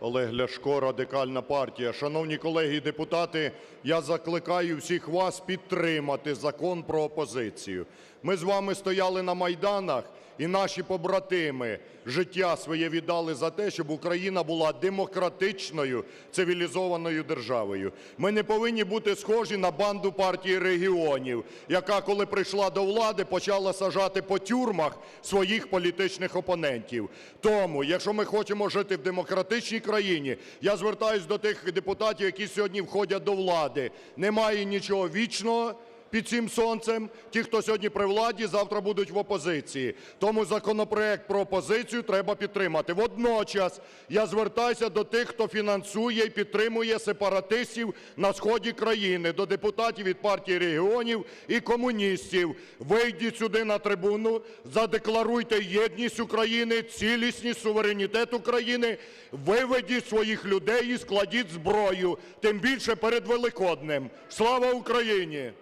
Олег Ляшко, Радикальна партія. Шановні колеги і депутати, я закликаю всіх вас підтримати Закон про опозицію. Ми з вами стояли на майданах, і наші побратими життя своє віддали за те, щоб Україна була демократичною, цивілізованою державою. Ми не повинні бути схожі на банду Партії регіонів, яка, коли прийшла до влади, почала саджати по тюрмах своїх політичних опонентів. Тому, якщо ми хочемо жити в демократичній країні, я звертаюсь до тих депутатів, які сьогодні входять до влади. Немає нічого вічного під цим сонцем. Ті, хто сьогодні при владі, завтра будуть в опозиції. Тому законопроект про опозицію треба підтримати. Водночас я звертаюся до тих, хто фінансує і підтримує сепаратистів на сході країни, до депутатів від партії регіонів і комуністів. Вийдіть сюди на трибуну, задекларуйте єдність України, цілісність, суверенітет України, виведіть своїх людей і складіть зброю, тим більше перед Великоднем. Слава Україні!